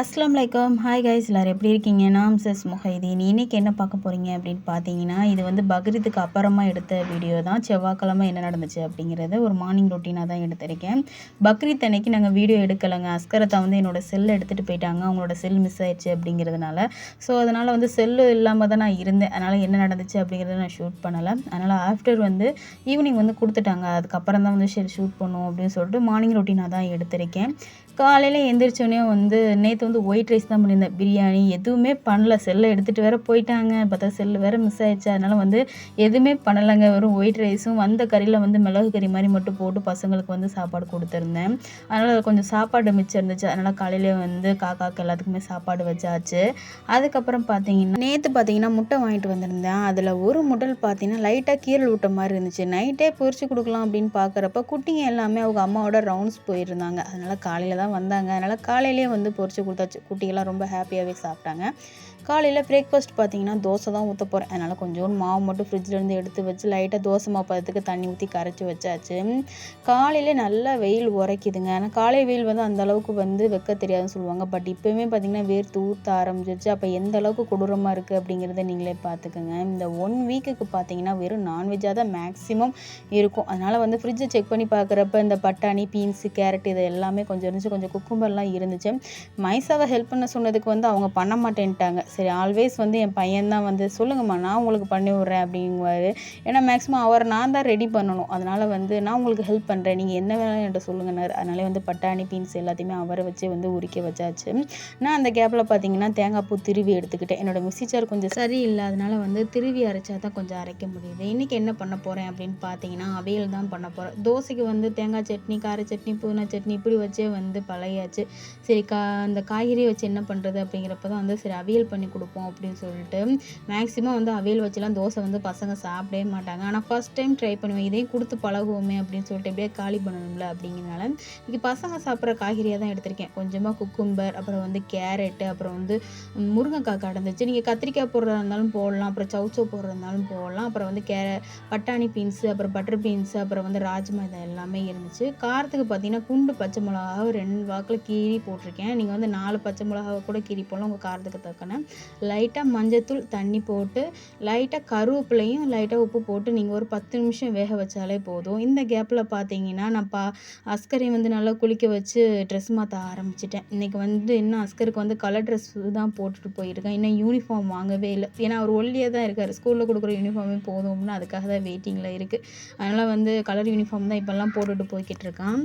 அஸ்லாம் வலைக்கம் hi guys எல்லோரும் எப்படி இருக்கீங்க? நாம் சஸ் முஹைதீன் இன்றைக்கி என்ன பார்க்க போகிறீங்க அப்படின்னு பார்த்தீங்கன்னா இது வந்து பக்ரீத்துக்கு அப்புறமா எடுத்த வீடியோ தான். செவ்வாய்க்கிழமை என்ன நடந்துச்சு அப்படிங்கிறத ஒரு மார்னிங் ரொட்டீனாக தான் எடுத்திருக்கேன். பக்ரீத் அன்னைக்கு நாங்கள் வீடியோ எடுக்கலைங்க. அஸ்கரத்தை வந்து என்னோடய செல் எடுத்துகிட்டு போயிட்டாங்க. அவங்களோட செல் மிஸ் ஆயிடுச்சு அப்படிங்கிறதுனால. ஸோ அதனால் வந்து செல்லு இல்லாமல் தான் நான் இருந்தேன். அதனால் என்ன நடந்துச்சு அப்படிங்கிறத நான் ஷூட் பண்ணலை. அதனால் ஆஃப்டர் வந்து ஈவினிங் வந்து கொடுத்துட்டாங்க. அதுக்கப்புறம் தான் வந்து சரி ஷூட் பண்ணுவோம் அப்படின்னு சொல்லிட்டு மார்னிங் ரொட்டீனாக தான் எடுத்திருக்கேன். காலையில் எந்திரிச்சோடனே வந்து நேற்று வந்து ஒயிட் ரைஸ் தான் பண்ணியிருந்தேன். பிரியாணி எதுவுமே பண்ணல. செல்லை எடுத்துகிட்டு வேறு போயிட்டாங்க. பார்த்தா செல்லு வேறு மிஸ் ஆயிடுச்சு. அதனால் வந்து எதுவுமே பண்ணலைங்க. வெறும் ஒயிட் ரைஸும் வந்த கறியில் வந்து மிளகு கறி மாதிரி மட்டும் போட்டு பசங்களுக்கு வந்து சாப்பாடு கொடுத்துருந்தேன். அதனால் கொஞ்சம் சாப்பாடு மிச்சம் இருந்துச்சு. அதனால் காலையிலே வந்து காக்காக்கு எல்லாத்துக்குமே சாப்பாடு வச்சாச்சு. அதுக்கப்புறம் பார்த்தீங்கன்னா நேற்று பார்த்தீங்கன்னா முட்டை வாங்கிட்டு வந்திருந்தேன். அதில் ஒரு முட்டல் பார்த்தீங்கன்னா லைட்டாக கீரல் விட்ட மாதிரி இருந்துச்சு. நைட்டே பொரிச்சு கொடுக்கலாம் அப்படின்னு பார்க்குறப்ப குட்டிங்க எல்லாமே அவங்க அம்மாவோட ரவுண்ட்ஸ் போயிருந்தாங்க. அதனால் காலையில் தான் வந்தாங்க. அதனால் காலையிலேயே வந்து பொரிச்சு கொடுத்தாச்சு குட்டிகள்லாம் ரொம்ப ஹாப்பியாகவே சாப்பிட்டாங்க. காலையில் பிரேக்ஃபாஸ்ட் பார்த்தீங்கன்னா தோசை தான் ஊற்ற போகிறேன் அதனால் கொஞ்சோண்டு மாவு மட்டும் ஃப்ரிட்ஜிலேருந்து எடுத்து வச்சு லைட்டாக தோசை மாவு பதத்துக்கு தண்ணி ஊற்றி கரைச்சி வச்சாச்சு. காலையில் நல்லா வெயில் உரைக்குதுங்க. ஆனால் காலை வெயில் வந்து அந்த அளவுக்கு வந்து வைக்க தெரியாதுன்னு சொல்லுவாங்க. பட் இப்போயுமே பார்த்திங்கன்னா வேர்த்து ஊற்ற ஆரம்பிச்சிருச்சு. அப்போ எந்த அளவுக்கு கொடூரமாக இருக்குது அப்படிங்கிறத நீங்களே பார்த்துக்கோங்க இந்த ஒன் வீக்குக்கு பார்த்தீங்கன்னா வெறும் நான்வெஜ்ஜாக தான் மேக்ஸிமம் இருக்கும். அதனால் வந்து ஃப்ரிட்ஜை செக் பண்ணி பார்க்குறப்ப இந்த பட்டாணி பீன்ஸு கேரட் இது எல்லாமே கொஞ்சம் இருந்துச்சு. கொஞ்சம் குக்கும்பர்லாம் இருந்துச்சு. மைசாவை ஹெல்ப் பண்ண சொன்னதுக்கு வந்து அவங்க பண்ண மாட்டேன்ட்டாங்க. சரி ஆல்வேஸ் வந்து என் பையன் தான் வந்து சொல்லுங்கம்மா நான் உங்களுக்கு பண்ணி விட்றேன் அப்படிங்குவாரு. ஏன்னா மேக்ஸிமம் அவரை நான் தான் ரெடி பண்ணணும். அதனால் வந்து நான் உங்களுக்கு ஹெல்ப் பண்ணுறேன் நீங்கள் என்ன வேணாலும் என்கிட்ட சொல்லுங்கன்னாரு. அதனாலே வந்து பட்டாணி பீன்ஸ் எல்லாத்தையுமே அவரை வச்சு வந்து உரிக்க வச்சாச்சு. நான் அந்த கேப்பில் பார்த்தீங்கன்னா தேங்காய் பூ திருவி எடுத்துக்கிட்டேன். என்னோடய மிக்சிச்சர் கொஞ்சம் சரி அதனால் வந்து திருவி அரைச்சா தான் கொஞ்சம் அரைக்க முடியுது. இன்றைக்கி என்ன பண்ண போகிறேன் அப்படின்னு பார்த்தீங்கன்னா அவியல் தான் பண்ண போகிறேன் தோசைக்கு வந்து தேங்காய் சட்னி கார சட்னி புதினா சட்னி இப்படி வச்சே வந்து பழையாச்சு சரி கா அந்த காய்கறி வச்சு என்ன பண்ணுறது அப்படிங்கிறப்ப தான் வந்து சரி அவியல் பண்ணி பண்ணி கொடுப்போம் அப்படின்னு சொல்லிட்டு மேக்ஸிமம் வந்து அவியல் வச்சுலாம் தோசை வந்து பசங்க சாப்பிடவே மாட்டாங்க. ஆனால் ஃபஸ்ட் டைம் ட்ரை பண்ணுவேன். இதையும் கொடுத்து பழகுவோமே அப்படின்னு சொல்லிட்டு எப்படியே காலி பண்ணணும்ல அப்படிங்கிறனால இன்றைக்கி பசங்க சாப்பிட்ற காய்கறியாக தான் எடுத்திருக்கேன். கொஞ்சமாக குக்கும்பர் அப்புறம் வந்து கேரட்டு அப்புறம் வந்து முருங்கைக்காய் கடந்துச்சு நீங்கள் கத்திரிக்காய் போடுறதா இருந்தாலும் போடலாம். அப்புறம் சவுச்சோ போடுறதா இருந்தாலும் போடலாம். அப்புறம் வந்து கே பட்டாணி பீன்ஸு அப்புறம் பட்டர் பீன்ஸு அப்புறம் வந்து ராஜ்மா இது எல்லாமே இருந்துச்சு. காரத்துக்கு பார்த்தீங்கன்னா குண்டு பச்சை மிளகாவை ரெண்டு வாக்கில் கீறி போட்டிருக்கேன். நீங்கள் வந்து நாலு பச்சை மிளகாவை கூட கீறி போடலாம். உங்கள் காரத்துக்கு தக்கன லைட்டாக மஞ்சத்தூள் தண்ணி போட்டு லைட்டாக கருவேப்பிலையும் லைட்டாக உப்பு போட்டு நீங்கள் ஒரு பத்து நிமிஷம் வேக வச்சாலே போதும். இந்த கேப்பில் பார்த்தீங்கன்னா நான் பா அஸ்கரை வந்து நல்லா குளிக்க வச்சு ட்ரெஸ் மாற்ற ஆரம்பிச்சிட்டேன். இன்றைக்கி வந்து இன்னும் அஸ்கருக்கு வந்து கலர் ட்ரெஸ் தான் போட்டுட்டு போயிருக்கேன். இன்னும் யூனிஃபார்ம் வாங்கவே இல்லை. ஏன்னா அவர் ஒல்லியாக தான் இருக்கார். ஸ்கூலில் கொடுக்குற யூனிஃபார்மே போதும்னு அதுக்காக தான் வெயிட்டிங்கில் இருக்குது அதனால் வந்து கலர் யூனிஃபார்ம் தான் இப்போல்லாம் போட்டுட்டு போய்கிட்டு இருக்கான்.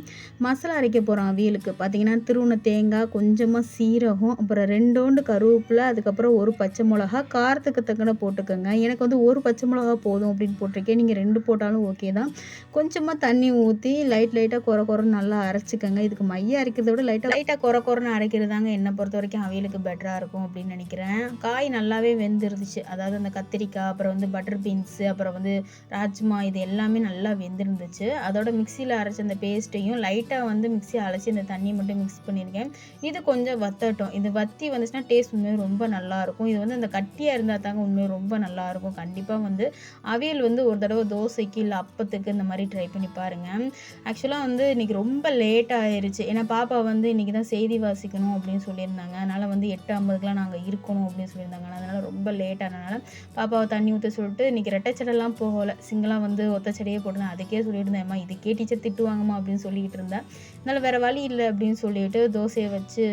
மசாலா அரைக்க போகிறான் அவியலுக்கு. பார்த்தீங்கன்னா திருவுண தேங்காய் கொஞ்சமாக சீரகம் அப்புறம் ரெண்டோண்டு கருவேப்பிலை அதுக்கப்புறம் அதுக்கப்புறம் ஒரு பச்சை மிளகா காரத்துக்கு தக்கன போட்டுக்கோங்க. எனக்கு வந்து ஒரு பச்சை மிளகா போதும் அப்படின்னு போட்டிருக்கேன். நீங்கள் ரெண்டு போட்டாலும் ஓகே தான். கொஞ்சமாக தண்ணி ஊற்றி லைட் லைட்டாக குறை குறைன்னு நல்லா அரைச்சிக்கோங்க. இதுக்கு மைய அரைக்கிறத விட லைட்டாக லைட்டாக குறை குறைன்னு அரைக்கிறது தாங்க என்னை பொறுத்த வரைக்கும் அவையலுக்கு பெட்டராக இருக்கும் அப்படின்னு நினைக்கிறேன். காய் நல்லாவே வெந்துருந்துச்சு. அதாவது அந்த கத்திரிக்காய் அப்புறம் வந்து பட்டர் பீன்ஸு அப்புறம் வந்து ராஜ்மா இது எல்லாமே நல்லா வெந்திருந்துச்சு. அதோட மிக்சியில் அரைச்ச அந்த பேஸ்ட்டையும் லைட்டாக வந்து மிக்சியை அரைச்சி அந்த தண்ணி மட்டும் மிக்ஸ் பண்ணியிருக்கேன். இது கொஞ்சம் வத்தட்டும். இது வத்தி வந்துச்சுன்னா டேஸ்ட் உண்மையாக ரொம்ப நல்லா நல்லாயிருக்கும். இது வந்து அந்த கட்டியாக இருந்தால் தாங்க உண்மையாக ரொம்ப நல்லாயிருக்கும். கண்டிப்பாக வந்து அவியல் வந்து ஒரு தடவை தோசைக்கு இல்லை அப்பத்துக்கு இந்த மாதிரி ட்ரை பண்ணி பாருங்கள் ஆக்சுவலாக வந்து இன்றைக்கி ரொம்ப லேட் ஆயிடுச்சு ஏன்னா பாப்பா வந்து இன்றைக்கி தான் செய்தி வாசிக்கணும் அப்படின்னு சொல்லியிருந்தாங்க. அதனால் வந்து எட்டு ஐம்பதுக்கெலாம் நாங்கள் இருக்கணும் அப்படின்னு சொல்லியிருந்தாங்க. அதனால் ரொம்ப லேட் ஆனதுனால பாப்பாவை தண்ணி ஊற்ற சொல்லிட்டு இன்றைக்கி ரெட்டைச்சடெல்லாம் போகலை. சிங்கிளாக வந்து ஒத்த செடியே போட்டுருந்தேன் அதுக்கே சொல்லியிருந்தேன். அம்மா இதுக்கே டீச்சர் திட்டுவாங்கம்மா அப்படின்னு சொல்லிக்கிட்டு இருந்தேன் அதனால் வேறு வழி இல்லை அப்படின்னு சொல்லிட்டு தோசையை வச்சு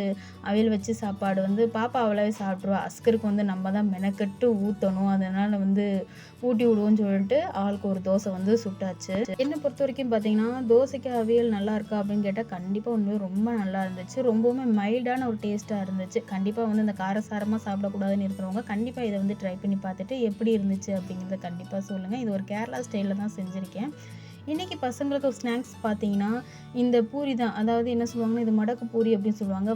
அவியல் வச்சு சாப்பாடு வந்து பாப்பா அவ்வளோவே சாப்பிட்ருவா. அஸ்கருக்கு வந்து நம்ம தான் மெனக்கட்டு ஊற்றணும் அதனால் வந்து ஊட்டி விடுவோம்னு சொல்லிட்டு ஆளுக்கு ஒரு தோசை வந்து சுட்டாச்சு. என்னை பொறுத்த வரைக்கும் பார்த்தீங்கன்னா தோசைக்கு அவியல் நல்லா இருக்கா அப்படின்னு கேட்டால் கண்டிப்பாக உண்மையாக ரொம்ப நல்லா இருந்துச்சு. ரொம்பவுமே மைல்டான ஒரு டேஸ்ட்டாக இருந்துச்சு. கண்டிப்பாக வந்து இந்த காரசாரமாக சாப்பிடக்கூடாதுன்னு இருக்கிறவங்க கண்டிப்பாக இதை வந்து ட்ரை பண்ணி பார்த்துட்டு எப்படி இருந்துச்சு அப்படிங்கிறத கண்டிப்பாக சொல்லுங்கள் இது ஒரு கேரளா ஸ்டைலில் தான் செஞ்சுருக்கேன். இன்றைக்கி பசங்களுக்கு ஸ்நாக்ஸ் பார்த்தீங்கன்னா இந்த பூரி தான். அதாவது என்ன சொல்லுவாங்கன்னா இது மடக்கு பூரி அப்படின்னு சொல்லுவாங்க.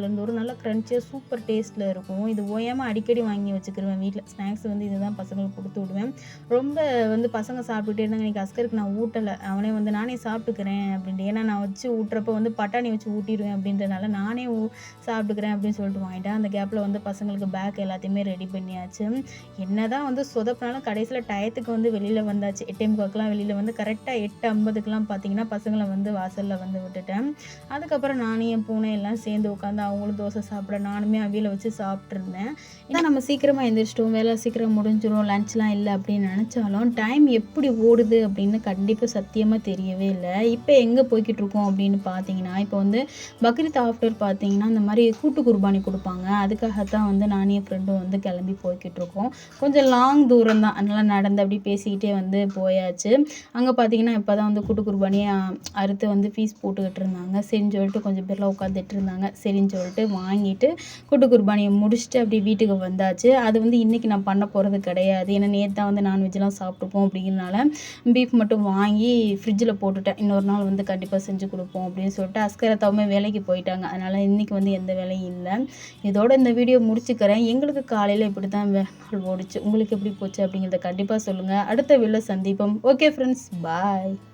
இருந்து ஒரு நல்ல க்ரன்ச்சியாக சூப்பர் டேஸ்ட்டில் இருக்கும். இது ஓயாமல் அடிக்கடி வாங்கி வச்சுக்கிருவேன் வீட்டில் ஸ்நாக்ஸ் வந்து இதுதான் பசங்களுக்கு கொடுத்து விடுவேன். ரொம்ப வந்து பசங்க சாப்பிட்டுட்டே இருந்தாங்க. இன்றைக்கி அஸ்கருக்கு நான் ஊட்டலை. அவனே வந்து நானே சாப்பிட்டுக்கிறேன் அப்படின்ட்டு. ஏன்னா நான் வச்சு ஊட்டுறப்ப வந்து பட்டாணி வச்சு ஊட்டிடுவேன் அப்படின்றனால நானே சாப்பிட்டுக்கிறேன் அப்படின்னு சொல்லிட்டு வாங்கிட்டேன். அந்த கேப்பில் வந்து பசங்களுக்கு பேக் எல்லாத்தையுமே ரெடி பண்ணியாச்சு. என்ன தான் வந்து சொதப்பினாலும் கடைசியில் டயத்துக்கு வந்து வெளியில் வந்தாச்சு. எட்டே முக்காக்கெலாம் வெளியில் வந்து கரெக்ட் கரெக்டாக எட்டு ஐம்பதுக்கெலாம் பார்த்தீங்கன்னா பசங்களை வந்து வாசலில் வந்து விட்டுட்டேன். அதுக்கப்புறம் நானும் என் பூனை எல்லாம் சேர்ந்து உட்காந்து அவங்களும் தோசை சாப்பிட நானுமே அவியில் வச்சு சாப்பிட்ருந்தேன் ஏன்னா நம்ம சீக்கிரமாக எந்திரிச்சிட்டோம் வேலை சீக்கிரம் முடிஞ்சிடும் லஞ்ச்லாம் இல்லை அப்படின்னு நினச்சாலும் டைம் எப்படி ஓடுது அப்படின்னு கண்டிப்பாக சத்தியமாக தெரியவே இல்லை. இப்போ எங்கே போய்கிட்டு இருக்கோம் அப்படின்னு பார்த்தீங்கன்னா இப்போ வந்து பக்ரீத் ஆஃப்டர் பார்த்தீங்கன்னா இந்த மாதிரி கூட்டு குர்பானி கொடுப்பாங்க. அதுக்காகத்தான் வந்து நானும் என் ஃப்ரெண்டும் வந்து கிளம்பி போய்கிட்டு இருக்கோம். கொஞ்சம் லாங் தூரம் தான். அதனால் நடந்து அப்படி பேசிக்கிட்டே வந்து போயாச்சு. அங்கே பார்த்தீங்கன்னா இப்போ தான் வந்து கூட்டு குருபானியை அறுத்து வந்து ஃபீஸ் போட்டுக்கிட்டு இருந்தாங்க. சரின்னு சொல்லிட்டு கொஞ்சம் பேர்லாம் உட்காந்துட்டு இருந்தாங்க. சரின்னு சொல்லிட்டு வாங்கிட்டு கூட்டு குருபானியை முடிச்சுட்டு அப்படி வீட்டுக்கு வந்தாச்சு. அது வந்து இன்றைக்கி நான் பண்ண போகிறது கிடையாது. ஏன்னா நேற்று தான் வந்து நான்வெஜ்லாம் சாப்பிட்டுப்போம் அப்படிங்கிறனால பீஃப் மட்டும் வாங்கி ஃப்ரிட்ஜில் போட்டுட்டேன். இன்னொரு நாள் வந்து கண்டிப்பாக செஞ்சு கொடுப்போம் அப்படின்னு சொல்லிட்டு அஸ்கரத்தாவுமே வேலைக்கு போயிட்டாங்க. அதனால் இன்றைக்கி வந்து எந்த வேலையும் இல்லை. இதோட இந்த வீடியோ முடிச்சுக்கிறேன். எங்களுக்கு காலையில் இப்படி தான் நாள் ஓடிச்சு. உங்களுக்கு எப்படி போச்சு அப்படிங்கிறத கண்டிப்பாக சொல்லுங்கள் அடுத்த வீடியோ சந்திப்போம். ஓகே ஃப்ரெண்ட்ஸ் பா Bye.